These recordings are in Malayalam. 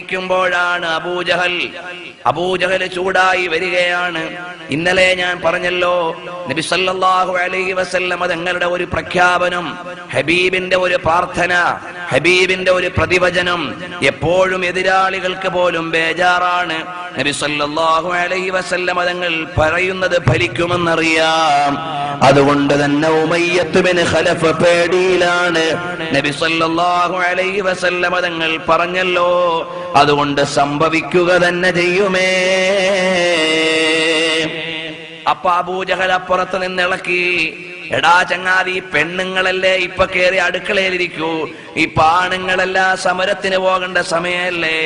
ാണ് അബൂജഹൽ. അബൂജഹൽ ചൂടായി വരികയാണ്. ഇന്നലെ ഞാൻ പറഞ്ഞല്ലോ നബി സല്ലല്ലാഹു അലൈഹി വസല്ലം തങ്ങളുടെ ഒരു പ്രഖ്യാപനം ഹബീബിന്റെ ഒരു പ്രാർത്ഥന. ഹബീബിന്റെ ഒരു പ്രതിവചനം എപ്പോഴും എതിരാളികൾക്ക് പോലും ബേജാറാണ്. നബി സല്ലല്ലാഹു അലൈഹി വസല്ലം തങ്ങൾ പറയുന്നത് ഫലിക്കുമെന്നറിയാം. അതുകൊണ്ട് തന്നെ ഉമയ്യത്തുബിന് ഖലഫ് പേടിയിലാണ്. നബി സല്ലല്ലാഹു അലൈഹി വസല്ലം തങ്ങൾ പറഞ്ഞല്ലോ അതുകൊണ്ട് സംഭവിക്കുക തന്നെ ചെയ്യുമേ. അപ്പൊ അബൂജഹൽ അപ്പുറത്ത് നിന്ന് ഇളക്കി എടാ ചങ്ങാതി പെണ്ണുങ്ങളല്ലേ ഇപ്പൊ കേറി അടുക്കളയിലിരിക്കൂ. ഈ പാണുങ്ങളെല്ലാ സമരത്തിന് പോകേണ്ട സമയല്ലേ.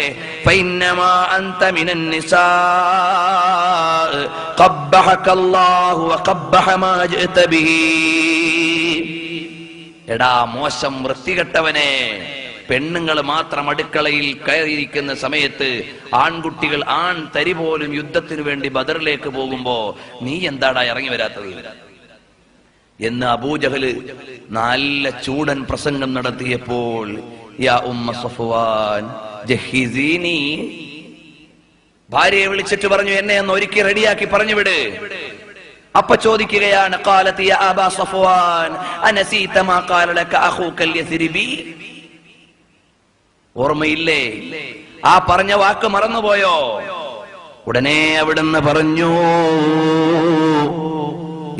എടാ മോശം വൃത്തികെട്ടവനെ പെണ്ണുങ്ങൾ മാത്രം അടുക്കളയിൽ കയറിയിരിക്കുന്ന സമയത്ത് ആൺകുട്ടികൾ ആൺ തരി പോലും യുദ്ധത്തിനു വേണ്ടി ബദറിലേക്ക് പോകുമ്പോ നീ എന്താടാ ഇറങ്ങി വരാത്തത്? എന്ന് അബൂജഹൽ നല്ല ചൂടൻ പ്രസംഗം നടത്തിയപ്പോൾ യാ ഉമ്മ ഭാര്യയെ വിളിച്ചിട്ട് പറഞ്ഞു എന്നെ ഒന്ന് ഒരുക്കി റെഡിയാക്കി പറഞ്ഞു വിട്. അപ്പൊ ചോദിക്കുകയാണ് ഓർമ്മയില്ലേ? ആ പറഞ്ഞ വാക്ക് മറന്നുപോയോ? ഉടനെ അവിടുന്ന് പറഞ്ഞു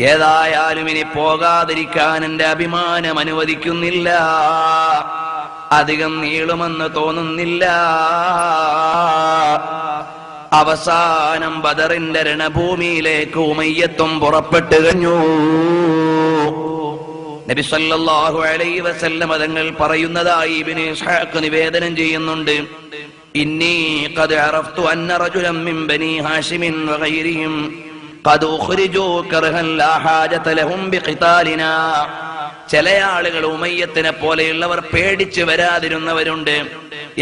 ഏതായാലും ഇനി പോകാതിരിക്കാൻ എന്റെ അഭിമാനം അനുവദിക്കുന്നില്ല. അധികം നീളുമെന്ന് തോന്നുന്നില്ല. അവസാനം ബദറിന്റെ രണഭൂമിയിലേക്ക് ഉമയ്യത്തും പുറപ്പെട്ടു കഴിഞ്ഞു. നബി സല്ലല്ലാഹു അലൈഹി വസല്ലം തങ്ങൾ പറയുന്നതായി ഇബ്നു ഇസ്ഹാഖ് നിവേദനം ചെയ്യുന്നുണ്ട്. ഇന്നി ഖദ് അറഫ്തു അന്ന റജുലൻ മിൻ ബനി ഹാഷിമിൻ വഗൈരിഹിം ഖദ് أخرجوا كرها لا حاجة ലഹും ബിഖിതാലിനാ ചില ആളുകൾ ഉമയ്യത്തിനെ പോലെയുള്ളവർ പേടിച്ചു വരാതിരുന്നവരുണ്ട്.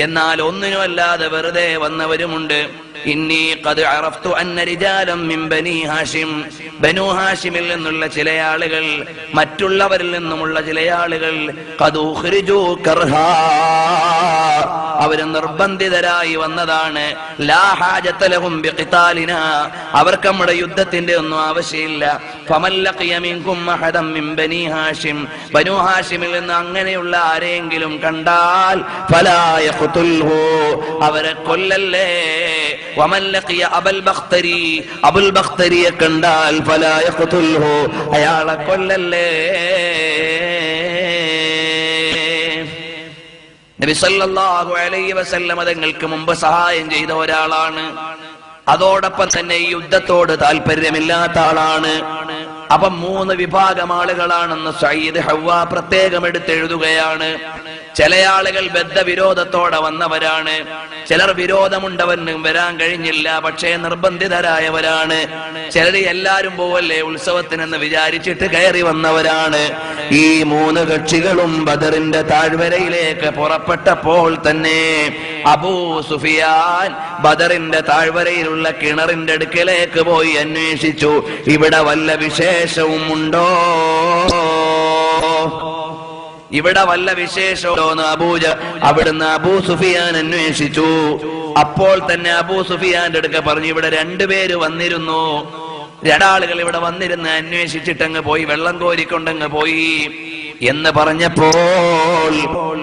എന്നാൽ ഒന്നിനുമല്ലാതെ വെറുതെ വന്നവരുമുണ്ട്. ഇന്നി ഖദ് അറഫ്തു അന്ന റിജാലം മിൻ ബനി ഹാഷിം. ബനു ഹാഷിമിൽ നിന്നുള്ള ചില ആളുകൾ മറ്റുള്ളവരിൽ നിന്നുമുള്ള ചില ആളുകൾ ഖദ് അവർ നിർബന്ധിതരായി വന്നതാണ്. ലാ അവർക്ക് നമ്മുടെ യുദ്ധത്തിന്റെ ഒന്നും ആവശ്യമില്ല. ഫമല്ലഖിയ മിൻ ഹാഷിം. ബനു ഹാഷിമിൽ നിന്ന് അങ്ങനെയുള്ള ആരെങ്കിലും കണ്ടാൽ ഫലാ അവരെ കൊല്ലല്ലേ? അബൽ ബഖ്തരി അബുൽ ബഖ്തരിയെ കണ്ടാൽ അയാളെ കൊല്ലല്ലേ? നബി സല്ലല്ലാഹു അലൈഹി വസല്ലമ തങ്ങൾക്ക് മുമ്പ് സഹായം ചെയ്ത ഒരാളാണ്. അതോടൊപ്പം തന്നെ യുദ്ധത്തോട് താല്പര്യമില്ലാത്ത ആളാണ്. അപ്പം മൂന്ന് വിഭാഗം ആളുകളാണെന്ന് സയ്യിദ് ഹവ്വ പ്രത്യേകം എടുത്തെഴുതുകയാണ് ചില ആളുകൾ ബദ്ധവിരോധത്തോടെ വന്നവരാണ്. ചിലർ വിരോധമുണ്ടവനും വരാൻ കഴിഞ്ഞില്ല പക്ഷേ നിർബന്ധിതരായവരാണ്. ചിലർ എല്ലാരും പോവല്ലേ ഉത്സവത്തിനെന്ന് വിചാരിച്ചിട്ട് കയറി വന്നവരാണ്. ഈ മൂന്ന് കക്ഷികളും ബദറിന്റെ താഴ്വരയിലേക്ക് പുറപ്പെട്ടപ്പോൾ തന്നെ അബൂ സുഫിയാൻ ബദറിന്റെ താഴ്വരയിലുള്ള കിണറിന്റെ അടുക്കലേക്ക് പോയി അന്വേഷിച്ചു. ഇവിടെ വല്ല വിശേഷവും ഉണ്ടോ ഇവിടെ വല്ല വിശേഷമോ അബൂജ അവിടുന്ന് അബൂ സുഫിയാൻ അന്വേഷിച്ചു. അപ്പോൾ തന്നെ അബൂ സുഫിയാന്റെ അടുക്ക പറഞ്ഞു ഇവിടെ രണ്ടുപേര് വന്നിരുന്നു. രണ്ടാളുകൾ ഇവിടെ വന്നിരുന്ന് അന്വേഷിച്ചിട്ടങ്ങ് പോയി വെള്ളം കോരിക്കൊണ്ടങ്ങ് പോയി. എന്ന് പറഞ്ഞപ്പോൾ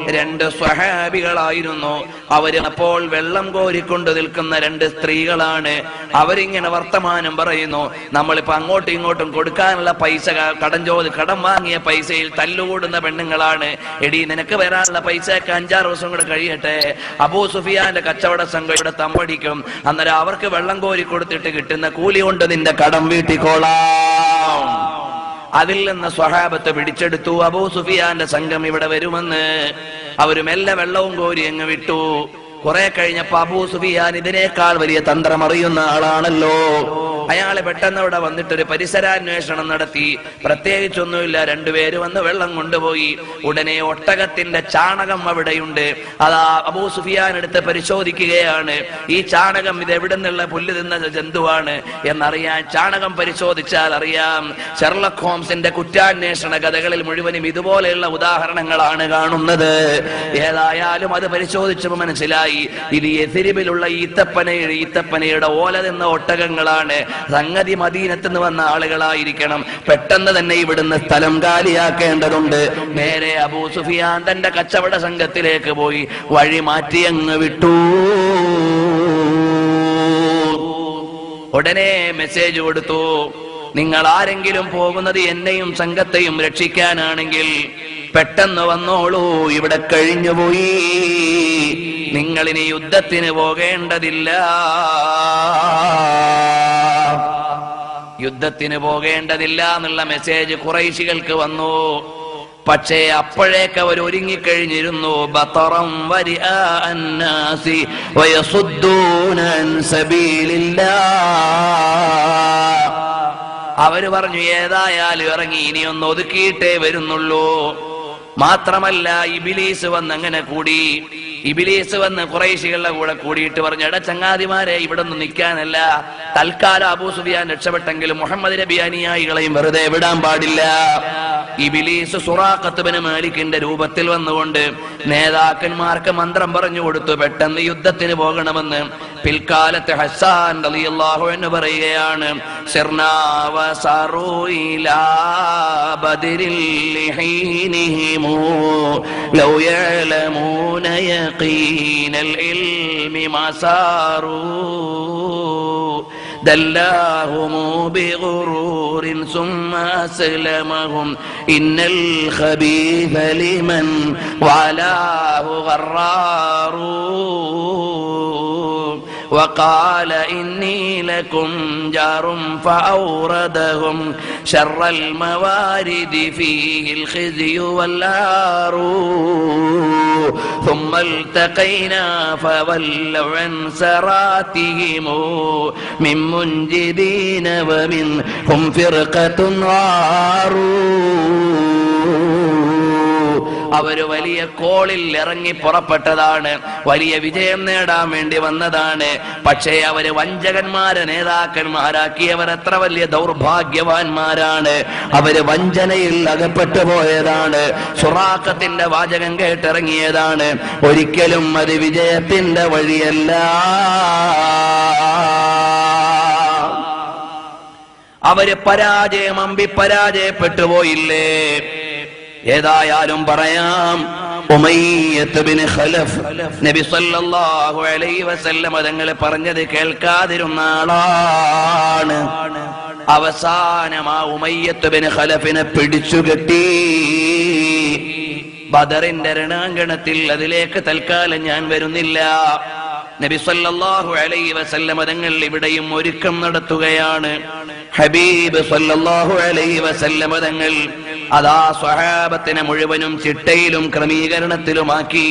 രണ്ട് സ്വഹാബികളായിരുന്നു. അവർ അപ്പോൾ വെള്ളം കോരിക്കൊണ്ട് നിൽക്കുന്ന രണ്ട് സ്ത്രീകളാണ്. അവരിങ്ങനെ വർത്തമാനം പറയുന്നു. നമ്മളിപ്പോ അങ്ങോട്ടും ഇങ്ങോട്ടും കൊടുക്കാനുള്ള പൈസ കടം ചോദി കടം വാങ്ങിയ പൈസയിൽ തല്ലുകൂടുന്ന പെണ്ണുങ്ങളാണ്. എടി നിനക്ക് വരാനുള്ള പൈസയൊക്കെ അഞ്ചാറ് ദിവസം കൂടെ കഴിയട്ടെ. അബൂ സുഫിയാന്റെ കച്ചവട സംഘയുടെ തമ്പടിക്കും. അന്നേരം അവർക്ക് വെള്ളം കോരി കൊടുത്തിട്ട് കിട്ടുന്ന കൂലി കൊണ്ട് നിന്റെ കടം വീട്ടിക്കോളാം. അതിൽ നിന്ന് സ്വഹാബത്ത് പിടിച്ചെടുത്തു. അബൂ സുഫിയാന്റെ സംഘം ഇവിടെ വരുമെന്ന്. അവർ മെല്ലെ വെള്ളവും കോരി അങ്ങ് വിട്ടു. കുറെ കഴിഞ്ഞപ്പോ അബൂ സുഫിയാൻ ഇതിനേക്കാൾ വലിയ തന്ത്രം അറിയുന്ന ആളാണല്ലോ. അയാൾ പെട്ടെന്ന് അവിടെ വന്നിട്ടൊരു പരിസരാന്വേഷണം നടത്തി. പ്രത്യേകിച്ചൊന്നുമില്ല രണ്ടുപേര് വന്ന് വെള്ളം കൊണ്ടുപോയി. ഉടനെ ഒട്ടകത്തിന്റെ ചാണകം അവിടെയുണ്ട്. അതാ അബൂ സുഫിയാൻ എടുത്ത് പരിശോധിക്കുകയാണ്. ഈ ചാണകം ഇത് എവിടെ നിന്നുള്ള പുല്ല് തിന്ന ജന്തുവാണ് എന്നറിയാൻ ചാണകം പരിശോധിച്ചാൽ അറിയാം. ഷെർലക് ഹോംസിന്റെ കുറ്റാന്വേഷണ കഥകളിൽ മുഴുവനും ഇതുപോലെയുള്ള ഉദാഹരണങ്ങളാണ് കാണുന്നത്. ഏതായാലും അത് പരിശോധിച്ചപ്പോൾ മനസ്സിലായി. മനസ്സിലായി ഇത് എതിരിവിലുള്ള ഈത്തപ്പനയുടെ ഈത്തപ്പനയുടെ ഓല നിന്ന ഒട്ടകങ്ങളാണ്. സംഗതി മദീനത്ത് നിന്ന് വന്ന ആളുകളായിരിക്കണം. പെട്ടെന്ന് തന്നെ ഇവിടുന്ന് സ്ഥലം കാലിയാക്കേണ്ടതുണ്ട്. നേരെ അബൂ സുഫിയാൻ തന്റെ കച്ചവട സംഘത്തിലേക്ക് പോയി. വഴി മാറ്റി അങ്ങ് വിട്ടു. ഉടനെ മെസ്സേജ് കൊടുത്തു. നിങ്ങൾ ആരെങ്കിലും പോകുന്നത് എന്നെയും സംഘത്തെയും രക്ഷിക്കാനാണെങ്കിൽ പെട്ടെന്ന് വന്നോളൂ. ഇവിടെ കഴിഞ്ഞുപോയി. നിങ്ങളിനി യുദ്ധത്തിന് പോകേണ്ടതില്ല. യുദ്ധത്തിന് പോകേണ്ടതില്ല എന്നുള്ള മെസ്സേജ് കുറൈശികൾക്ക് വന്നു. പക്ഷേ അപ്പോഴേക്ക് അവർ ഒരുങ്ങിക്കഴിഞ്ഞിരുന്നു. ബത്തറം അവർ പറഞ്ഞു ഏതായാലും ഇറങ്ങി ഇനി ഒന്ന് ഒതുക്കിയിട്ടേ വരുന്നുള്ളൂ. മാത്രമല്ല ഇബിലീസ് വന്നങ്ങനെ കൂടി. ഇബിലീസ് വന്ന് കുറേശികളുടെ കൂടെ കൂടിയിട്ട് പറഞ്ഞു എടാ ചങ്ങാതിമാരെ ഇവിടെ നിന്ന് നിൽക്കാനല്ല. തൽക്കാലം അബൂ സുബിയാൻ രക്ഷപ്പെട്ടെങ്കിലും മുഹമ്മദ് നബി അനുയായികളെയും വെറുതെ വിടാൻ പാടില്ല. ഇബിലീസ് സുറാഖത്തുബിന് മാലിക്കിന്റെ രൂപത്തിൽ വന്നുകൊണ്ട് നേതാക്കന്മാർക്ക് മന്ത്രം പറഞ്ഞു കൊടുത്തു പെട്ടെന്ന് യുദ്ധത്തിന് പോകണമെന്ന്. പിൽക്കാലത്ത് ഹസാൻ റളിയല്ലാഹു എന്ന് പറയുകയാണ് സിർനാ വസറൂ ഇലാ ബദരിൽ ലഹീനിഹിമു ലൗ യഅലമൂന യഖീനൽ ഇൽമി മാ സാറൂ دلاهم بغرور ثم أسلمهم إن الخبيث لمن والاه غرار وقال إني لكم جار فأوردهم شر الموارد فيه الخزي والعار ثم التقينا فولوا عن سراتهم من منجدين ومنهم فرقة عاروا അവർ വലിയ കോളിൽ ഇറങ്ങി പുറപ്പെട്ടതാണ്. വലിയ വിജയം നേടാൻ വേണ്ടി വന്നതാണ്. പക്ഷേ അവർ വഞ്ചകന്മാരെ നേതാക്കന്മാരാക്കിയവർ എത്ര വലിയ ദൗർഭാഗ്യവാന്മാരാണ്. അവർ വഞ്ചനയിൽ അകപ്പെട്ടു പോയതാണ്. സുറാക്കത്തിന്റെ വാചകം കേട്ടിറങ്ങിയതാണ്. ഒരിക്കലും അത് വിജയത്തിന്റെ വഴിയല്ല. അവർ പരാജയം അമ്പി പരാജയപ്പെട്ടു പോയില്ലേ? ഏതായാലും പറയാം നബി സല്ലല്ലാഹു അലൈഹി പറഞ്ഞത് കേൾക്കാതിരുന്ന ആളാണ്. അവസാനം ആ ഉമയ്യത്ത് ഖലഫിനെ ഖലഫിനെ പിടിച്ചുകെട്ടി ബദറിന്റെ രണാങ്കണത്തിൽ അതിലേക്ക് തൽക്കാലം ഞാൻ വരുന്നില്ല. നബി സല്ലല്ലാഹു അലൈഹി വസല്ലം തങ്ങൾ ഇവിടെയും ഒരുക്കം നടത്തുകയാണ്. ഹബീബ് സല്ലല്ലാഹു അലൈഹി വസല്ലം തങ്ങൾ അതാ സ്വഹാബത്തിനെ മുഴുവനും ചിട്ടയിലും ക്രമീകരണത്തിലുമാക്കി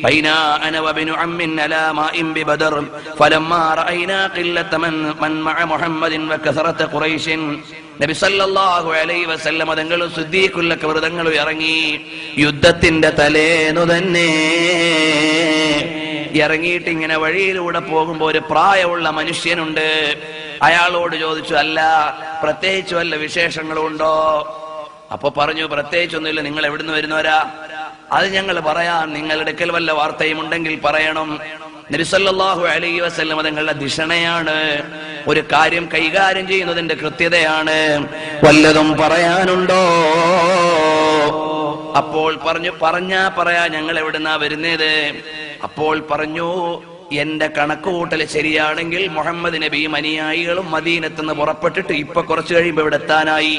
بين أنا وابن عم على ماء ببدر فلما رأينا قلة من, من مع محمد وكثرة قريش നബി സല്ലല്ലാഹു അലൈഹി വസല്ലം തങ്ങളും സിദ്ദീഖുല്ലൊക്കെ വ്രതങ്ങളും ഇറങ്ങി യുദ്ധത്തിന്റെ തലേന്നു തന്നെ ഇറങ്ങിയിട്ട് ഇങ്ങനെ വഴിയിലൂടെ പോകുമ്പോ ഒരു പ്രായമുള്ള മനുഷ്യനുണ്ട് അയാളോട് ചോദിച്ചു അല്ല പ്രത്യേകിച്ച് വല്ല വിശേഷങ്ങളും ഉണ്ടോ അപ്പൊ പറഞ്ഞു പ്രത്യേകിച്ചൊന്നുമില്ല നിങ്ങൾ എവിടുന്ന് വരുന്നവരാ? അത് ഞങ്ങൾ പറയാം നിങ്ങളുടെ അടുക്കൽ വല്ല വാർത്തയും ഉണ്ടെങ്കിൽ പറയണം. നബിസല്ലാഹു അലൈ വസ്ലം തങ്ങളുടെ ധിഷണയാണ് ഒരു കാര്യം കൈകാര്യം ചെയ്യുന്നതിന്റെ കൃത്യതയാണ്. വല്ലതും പറയാനുണ്ടോ? അപ്പോൾ പറഞ്ഞു പറഞ്ഞാ പറയാ ഞങ്ങൾ എവിടുന്നാ വരുന്നത്? അപ്പോൾ പറഞ്ഞു എന്റെ കണക്കുകൂട്ടൽ ശരിയാണെങ്കിൽ മുഹമ്മദ് നബിയും അനുയായികളും മദീനത്തുനിന്ന് പുറപ്പെട്ടിട്ട് ഇപ്പൊ കുറച്ചു കഴിയുമ്പോ ഇവിടെ എത്താനായി.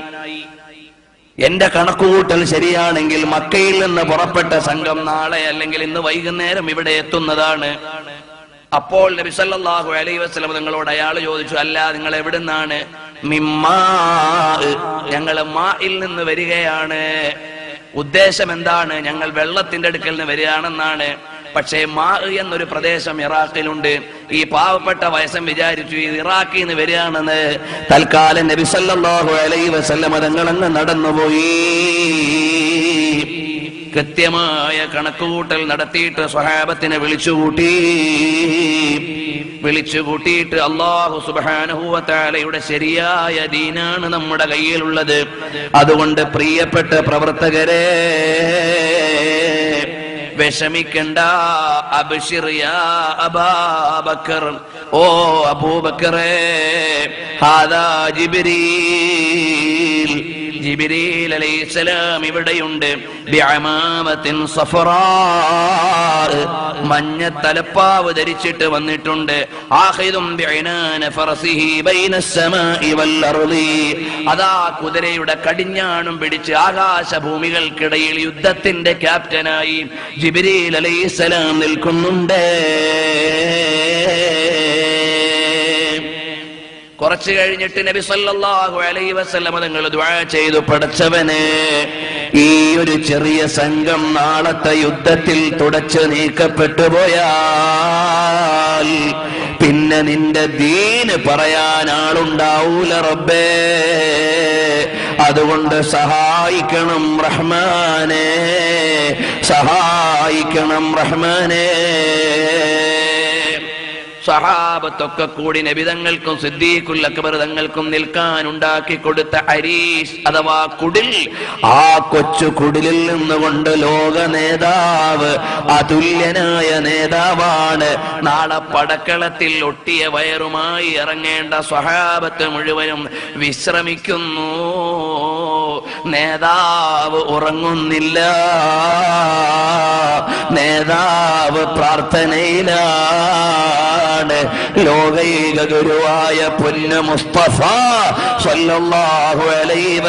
എന്റെ കണക്കുകൂട്ടൽ ശരിയാണെങ്കിൽ മക്കയിൽ നിന്ന് പുറപ്പെട്ട സംഘം നാളെ അല്ലെങ്കിൽ ഇന്ന് വൈകുന്നേരം ഇവിടെ എത്തുന്നതാണ്. അപ്പോൾ നബി സല്ലല്ലാഹു അലൈഹി വസല്ലം നിങ്ങളോട് അയാൾ ചോദിച്ചു അല്ല നിങ്ങൾ എവിടുന്നാണ്? നിന്നാണ് ഞങ്ങൾ മായിൽ നിന്ന് വരികയാണ്. ഉദ്ദേശം എന്താണ്? ഞങ്ങൾ വെള്ളത്തിന്റെ അടുക്കൽ നിന്ന് വരികയാണെന്നാണ്. പക്ഷേ മാ എന്നൊരു പ്രദേശം ഇറാഖിലുണ്ട്. ഈ പാവപ്പെട്ട വയസ്സം വിചാരിച്ചു ഇത് ഇറാഖിൽ നിന്ന് വരികയാണെന്ന്. തൽക്കാലം നബി സല്ലല്ലാഹു അലൈഹി വസല്ലം നടന്നുപോയി. കൃത്യമായ കണക്കുകൂട്ടൽ നടത്തിയിട്ട് സ്വഹാബത്തിനെ വിളിച്ചുകൂട്ടി. വിളിച്ചുകൂട്ടിയിട്ട് അള്ളാഹു സുബാനുഭൂവത്താലയുടെ ശരിയായ ദീനാണ് നമ്മുടെ കയ്യിലുള്ളത്. അതുകൊണ്ട് പ്രിയപ്പെട്ട പ്രവർത്തകരെ വിഷമിക്കണ്ട. അബ്ശിർ യാ അബാബക്കർ. ഓ അബൂബക്കറേ ഹാദാ ജിബ്രീൽ. ജിബിരീൽ ഇവിടെയുണ്ട്. മഞ്ഞ തലപ്പാവ് ധരിച്ചിട്ട് വന്നിട്ടുണ്ട്. അതാ കുതിരയുടെ കടിഞ്ഞാണും പിടിച്ച് ആകാശഭൂമികൾക്കിടയിൽ യുദ്ധത്തിന്റെ ക്യാപ്റ്റനായി ജിബിരീൽ അലൈഹിസ്സലാം നിൽക്കുന്നുണ്ട്. കുറച്ചു കഴിഞ്ഞിട്ട് നബി സല്ലല്ലാഹു അലൈഹി വസല്ലമ തങ്ങൾ ദുആ ചെയ്തു. പടച്ചവനെ ഈ ഒരു ചെറിയ സംഘം നാളത്തെ യുദ്ധത്തിൽ തുടച്ചു നീക്കപ്പെട്ടു പോയാൽ പിന്നെ നിന്റെ ദീന് പറയാൻ ആളുണ്ടാവൂല റബ്ബേ. അതുകൊണ്ട് സഹായിക്കണം റഹ്മാനേ സഹായിക്കണം റഹ്മാനെ. സഹാബത്തൊക്കെ കൂടി നബിതങ്ങൾക്കും സിദ്ദീഖുൽ അക്ബർ തങ്ങൾക്കും നിൽക്കാൻ ഉണ്ടാക്കി കൊടുത്ത അരീഷ് അഥവാ കുടിൽ ആ കൊച്ചു കുടിലിൽ നിന്നുകൊണ്ട് ലോക നേതാവ് അതുല്യനായ നേതാവാണ്. നാളെ പടക്കളത്തിൽ ഒട്ടിയ വയറുമായി ഇറങ്ങേണ്ട സ്വഹാബത്ത് മുഴുവനും വിശ്രമിക്കുന്നു. നേതാവ് ഉറങ്ങുന്നില്ല. നേതാവ് പ്രാർത്ഥനയിലാണ്. ലോകൈക ഗുരുവായ പൊന്നു മുസ്തഫ സല്ലല്ലാഹു അലൈഹി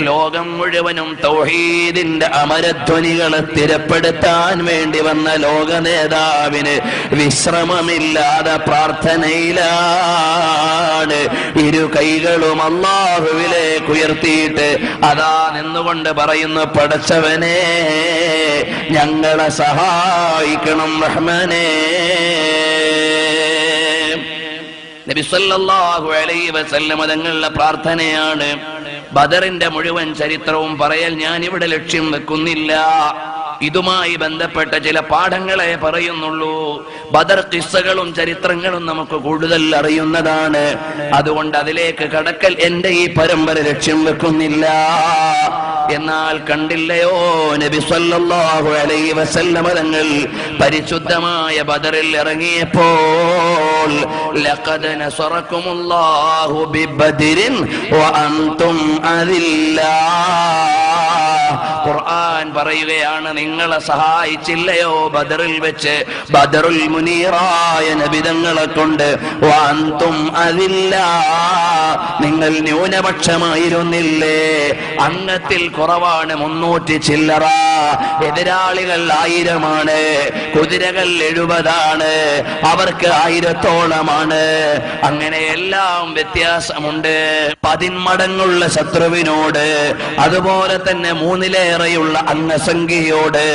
ലോകം മുഴുവനും തൗഹീദിന്റെ അമരധ്വനികളെ സ്ഥിരപ്പെടുത്താൻ വേണ്ടി വന്ന ലോക നേതാവിന് വിശ്രമമില്ലാതെ പ്രാർത്ഥനയിലാണ്. ഇരു കൈകളും അള്ളാഹുവിലേക്ക് ഉയർത്തിയിട്ട് അതാ നിന്നുകൊണ്ട് പറയുന്നു പടച്ചവനെ ഞങ്ങളെ സഹായിക്കണം റഹ്മാനേ. നബി സല്ലല്ലാഹു അലൈഹി വസല്ലമ തങ്ങളുടെ പ്രാർത്ഥനയാണ് ബദറിന്റെ മുഴുവൻ ചരിത്രവും പറയൽ ഞാൻ ഇവിടെ ലക്ഷ്യം വെക്കുന്നില്ല. ഇതുമായി ബന്ധപ്പെട്ട ചില പാഠങ്ങളെ പറയുന്നുള്ളൂ. ബദർ കിസ്സകളും ചരിത്രങ്ങളും നമുക്ക് കൂടുതൽ അറിയുന്നതാണ്. അതുകൊണ്ട് അതിലേക്ക് കടക്കൽ എന്റെ ഈ പരമ്പര ലക്ഷ്യം വെക്കുന്നില്ല. എന്നാൽ കണ്ടില്ലയോ? നബി സല്ലല്ലാഹു അലൈഹി വസല്ലമ തങ്ങൾ പരിശുദ്ധമായ ബദറിൽ ഇറങ്ങിയപ്പോൾ ലഖദ് നസറക്കുമുല്ലാഹു ബിബദ്രിൻ വഅൻതും അദില്ലാ. പറയുകയാണ് നിങ്ങളെ സഹായിച്ചില്ലയോ ബദറിൽ വെച്ച്? ബദറുൽ മുനീറായ നബിതങ്ങളെ കൊണ്ട് വാന്തും അതില്ല നിങ്ങൾ ന്യൂനപക്ഷമായിരുന്നില്ലേ? അംഗത്തിൽ കുറവാണ് മുന്നൂറ്റി ചില്ലറ. എതിരാളികൾ ആയിരമാണ് കുതിരകൾ എഴുപതാണ് അവർക്ക് ആയിരത്തോളമാണ്. അങ്ങനെ എല്ലാം വ്യത്യാസമുണ്ട്. പതിന്മടങ്ങുള്ള ശത്രുവിനോട് അതുപോലെ തന്നെ മൂന്നിലേറെയുള്ള അംഗസംഖ്യയോട്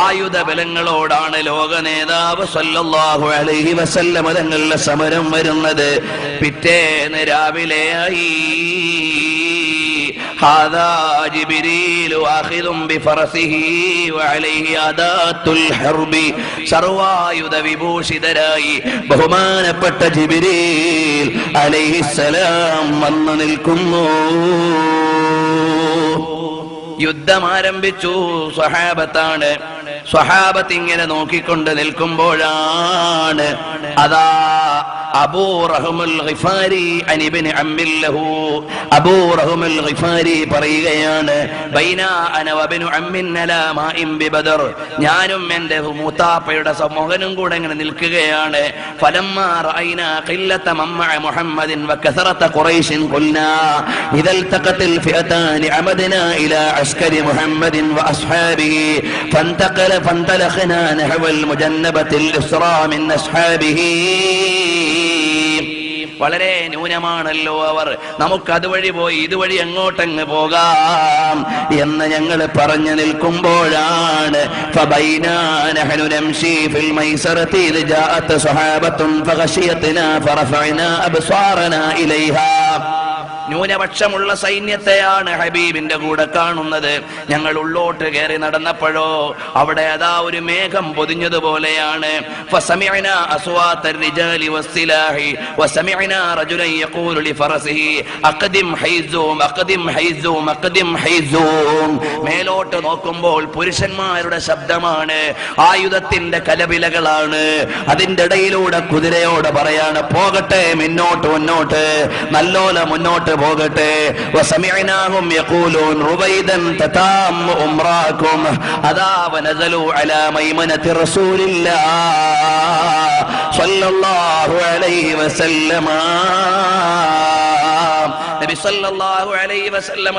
ആയുധ ബലങ്ങളോടാണ് ലോക നേതാവ് സല്ലല്ലാഹു അലൈഹി വസല്ലമ തങ്ങളുടെ സമരം വരുന്നത് പിറ്റേന്ന് രാവിലെയായി هذا جبريل آخذ بفرسه وعليه أداة الحرب സർവായുധ വിഭൂഷിതരായി ബഹുമാനപ്പെട്ട ജിബിരീൽ അലൈഹിസ്സലാം വന്നു നിൽക്കുന്നു യുദ്ധം ആരംഭിച്ചു സ്വഹാബത്താണ്. സ്വഹാബത്ത് ഇങ്ങനെ നോക്കിക്കൊണ്ട് നിൽക്കുമ്പോഴാണ് അതാ അബൂ റഹ്മുൽ ഗിഫാരി അനിബിന് അമ്മില്ലഹു അബൂ റഹ്മുൽ ഗിഫാരി പറയുകയാണ് ബൈന അനവബിനു അമ്മിന്നലാമാഇം ബിബദർ ഞാനും എന്റെ മൂത്താപ്പയുടെ സമൂഹനും കൂടെ ഇങ്ങനെ നിൽക്കുകയാണ്. ഫലമ്മ റഅയ്ന ഖില്ലത മമ്മഅ മുഹമ്മദിൻ വകസറത ഖുറൈശിൻ ഖുൽന. ഇദൽതഖത്തിൽ ഫിയതാൻ അമദന ഇലാ അസ്കരി മുഹമ്മദിൻ വഅസ്ഹാബിഹി ഫന്തഖല ഫന്തലഖന നഹവൽ മുജന്നബത്തിൽ ഇസ്റാ അസ്ഹാബിഹി. വളരെ ന്യൂനമാണല്ലോ അവർ. നമുക്ക് അതുവഴി പോയി ഇതുവഴി എങ്ങോട്ടങ്ങ് പോകാം. എന്ന് ഞങ്ങൾ പറഞ്ഞു നിൽക്കുമ്പോഴാണ് ജാഅത്ത് സ്വഹാബത്തും ഇലൈഹാ. ന്യൂനപക്ഷമുള്ള സൈന്യത്തെയാണ് ഹബീബിന്റെ കൂടെ കാണുന്നത്. ഞങ്ങൾ ഉള്ളോട്ട് കയറി നടന്നപ്പോഴോ അവിടെ അതാ ഒരു മേഘം പൊതിഞ്ഞതുപോലെയാണ്. മേലോട്ട് നോക്കുമ്പോൾ പുരുഷന്മാരുടെ ശബ്ദമാണ് ആയുധത്തിന്റെ കലവിലകളാണ് അതിന്റെ ഇടയിലൂടെ കുതിരയോട് പറയാണ് പോകട്ടെ മുന്നോട്ട് മുന്നോട്ട്. നല്ലോല മുന്നോട്ട് പോകട്ടെ. അതാ വനസലു അലാ മൈമനത്തി റസൂലില്ലാ സല്ലല്ലാഹു അലൈഹി വസല്ലമ.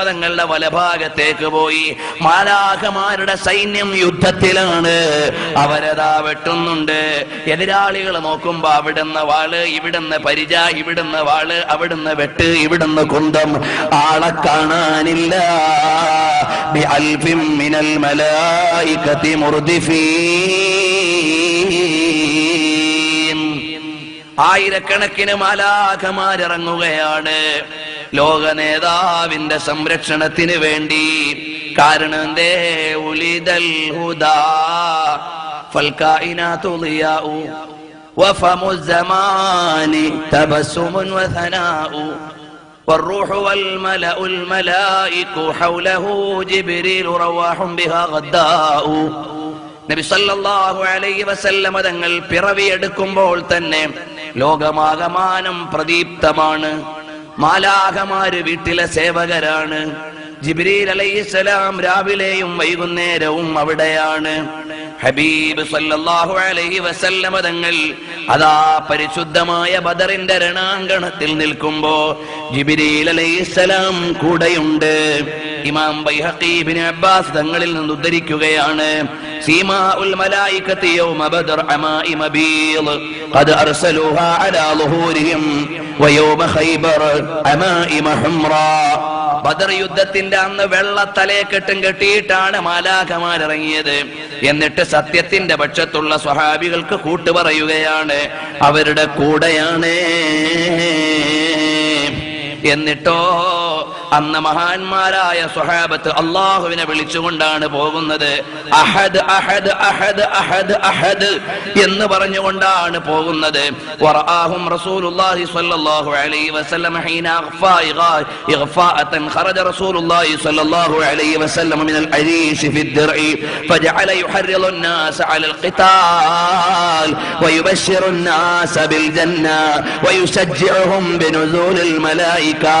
തങ്ങളുടെ വലഭാഗത്തേക്ക് പോയി. മാലാഖമാരുടെ സൈന്യം യുദ്ധത്തിലാണ്. അവരതാ വെട്ടുന്നുണ്ട്. എതിരാളികൾ നോക്കുമ്പോ അവിടുന്ന് വാൾ ഇവിടുന്ന് പരിച ഇവിടുന്ന് വാൾ അവിടുന്ന് വെട്ട് ഇവിടുന്ന് കുന്തം. ആളെ കാണാനില്ല. മിനൽ മലായിക്കത്തി ആയിരക്കണക്കിന് മാലാഖമാരിറങ്ങുകയാണ് ലോക നേതാവിന്റെ സംരക്ഷണത്തിന് വേണ്ടി കാരണം എന്തേ ഉലിതൽ ഹുദാ فالكائنات ضياء وفم الزمان تبسم وثناء والروح والملأ الملائك حوله جبريل رواح بها غداء നബി സല്ലല്ലാഹു അലൈഹി വസല്ലമ തങ്ങൾ പിറവിയെടുക്കുമ്പോൾ തന്നെ ലോകമാകമാനം പ്രദീപ്തമാണ് മാലാഖമാര് വീട്ടിലെ സേവകരാണ്. ജിബ്രീൽ അലൈഹിസ്സലാം രാവിലെയും വൈകുന്നേരവും അവിടെയാണ്. ഹബീബ് സല്ലല്ലാഹു അലൈഹി വസല്ലമ തങ്ങൾ അതാ പരിശുദ്ധമായ ബദറിന്റെ രണാങ്കണത്തിൽ നിൽക്കുമ്പോ ജിബ്രീൽ അലൈഹിസ്സലാം കൂടെയുണ്ട്. ഇമാം ബൈഹഖി ഇബ്നു അബ്ബാസ് തങ്ങളിൽ നിന്ന് ഉദ്ധരിക്കുകയാണ് സീമാഉൽ മലായികത്തി യൗമ ബദർ അമായിമ ബീൾ ഖദ് അർസലൂഹാ അലാ ളുഹൂരിഹിം വയൗമ ഖൈബർ അമായിമ ഹുംറാ ബദർ യുദ്ധത്തിന്റെ അന്ന് വെള്ള തലയെക്കെട്ടും കെട്ടിയിട്ടാണ് മാലാഖമാരിറങ്ങിയത്. എന്നിട്ട് സത്യത്തിന്റെ പക്ഷത്തുള്ള സ്വഹാബികൾക്ക് കൂട്ടുപറയുകയാണ് അവരുടെ കൂടെയാണ്. എന്നിട്ടോ അന്ന് മഹാന്മാരായ സ്വഹാബത്ത് അള്ളാഹുവിനെ വിളിച്ചുകൊണ്ടാണ് പോകുന്നത് അഹദ് അഹദ് അഹദ് അഹദ് അഹദ് എന്ന് പറഞ്ഞുകൊണ്ടാണ് പോകുന്നത് വറആഹും റസൂലുള്ളാഹി സ്വല്ലല്ലാഹു അലൈഹി വസല്ലം ഹീന അഖ്ഫാ ഇഗാ- ഇഗ്ഫാഅത്തൻ ഖറജ റസൂലുള്ളാഹി സ്വല്ലല്ലാഹു അലൈഹി വസല്ലം من العريش في الدرع فجعل يحرض الناس على القتال ويبشر الناس بالجنة ويشجعهم بنزول الملائكة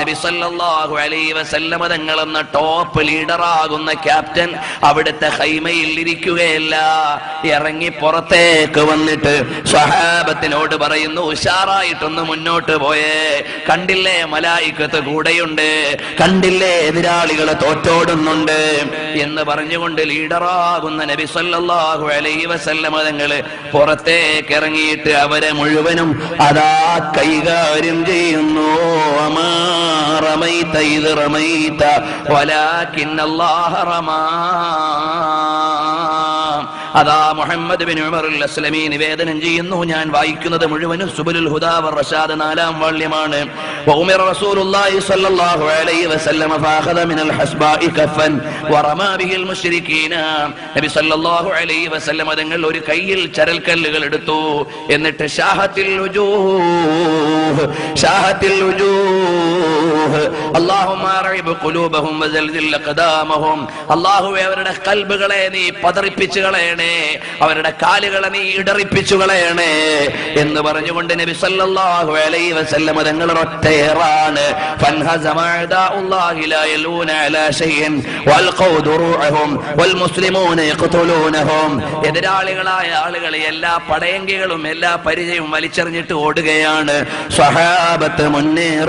നബി സല്ലല്ലാഹു അലൈഹി വസല്ലമ തങ്ങൾ എന്ന ടോപ്പ് ലീഡറാകുന്ന ക്യാപ്റ്റൻ അവിടുത്തെ ഹൈമയിൽ ഇരിക്കുകയല്ല. ഇറങ്ങി പുറത്തേക്ക് വന്നിട്ട് സ്വഹാബത്തിനോട് പറയുന്നു ഉഷാറായിട്ടൊന്ന് മുന്നോട്ട് പോയേ. കണ്ടില്ലേ മലായിക്കത്ത് കൂടെയുണ്ട്? കണ്ടില്ലേ എതിരാളികളെ തോറ്റോടുന്നുണ്ട്? എന്ന് പറഞ്ഞുകൊണ്ട് ലീഡറാകുന്ന നബി സല്ലല്ലാഹു അലൈഹി വസല്ലമ തങ്ങൾ പുറത്തേക്ക് ഇറങ്ങിയിട്ട് അവരെ മുഴുവനും അതാ കൈകാര്യം ചെയ്യുന്നു. അമാ റമൈത ഇത് റമൈത വലാകിൻ അല്ലാഹ റമാ അതാ മുഹമ്മദ് ബിൻ ഉമർ അസ്ലമി നിവേദനം ചെയ്യുന്നു ഞാൻ വായിക്കുന്നത് മുഴുവനും സുബുലുൽ ഹുദാ വർ റഷാദ് നാലാം വാള്യമാണ് وأمر رسول الله صلى الله عليه وسلم فأخذ من الحسباء كفا ورمى به المشركين നബി സല്ലല്ലാഹു അലൈഹി വസല്ലം തങ്ങൾ ഒരു കയ്യിൽ ചരൽക്കല്ലുകൾ എടുത്തു എന്നിട്ട് ഷാഹത്തിൽ വുജൂഹ് ഷാഹത്തിൽ വുജൂഹ് اللهم ارعب قلوبهم وزلزل اقدامهم അല്ലാഹുവേ അവരുടെ കൽബുകളെ നീ പതറിപ്പിച്ചു കളയണേ അവരുടെ കാലുകളെ നീ ഇടറിപ്പിച്ചു കളയണേ എന്ന് പറഞ്ഞുകൊണ്ട് നബി സല്ലല്ലാഹു അലൈഹി വസല്ലം തങ്ങൾ ഒറ്റയേറാണ് فانهزم اعداء الله لا يلون على شيء والقوا دروعهم والمسلمون يقتلونهم എതിരാളികളായ ആളുകൾ എല്ലാ പടയങ്കികളും എല്ലാ പരിചയവും വലിച്ചെറിഞ്ഞിട്ട് ഓടുകയാണ് സഹാബത്ത് മുന്നേറുകയാണ്.